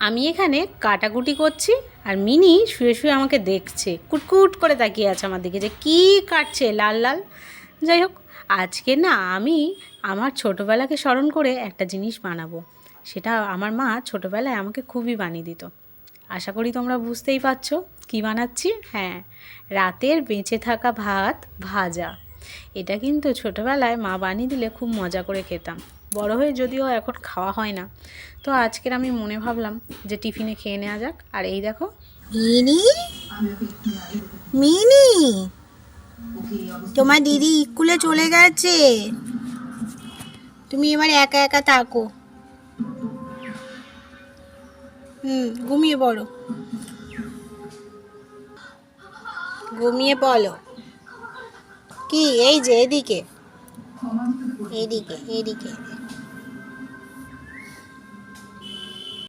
আমি এখানে কাটাকুটি করছি আর মিনি শুয়ে শুয়ে আমাকে দেখছে। কুটকুট করে তাকিয়ে আছে আমার দিকে যে কী কাটছে লাল লাল। যাই হোক, আজকে না আমি আমার ছোটোবেলাকে স্মরণ করে একটা জিনিস বানাবো। সেটা আমার মা ছোটোবেলায় আমাকে খুবই বানিয়ে দিত। আশা করি তোমরা বুঝতেই পারছ কী বানাচ্ছি। হ্যাঁ রাতের বেঁচে থাকা ভাত ভাজা। এটা কিন্তু ছোটোবেলায় মা বানিয়ে দিলে খুব মজা করে খেতাম। বড় হয়ে যদিও এখন খাওয়া হয় না। তো আজকের আমি মনে ভাবলাম যে টিফিনে খেয়ে নেওয়া যাক। আর এই দেখো। মিনি? মিনি? তোমার দিদি স্কুলে চলে গেছে। তুমি এবার একা একা থাকো। হুম ঘুমিয়ে পড়ো। ঘুমিয়ে পড়ো। কি এই যে এদিকে এদিকে এদিকে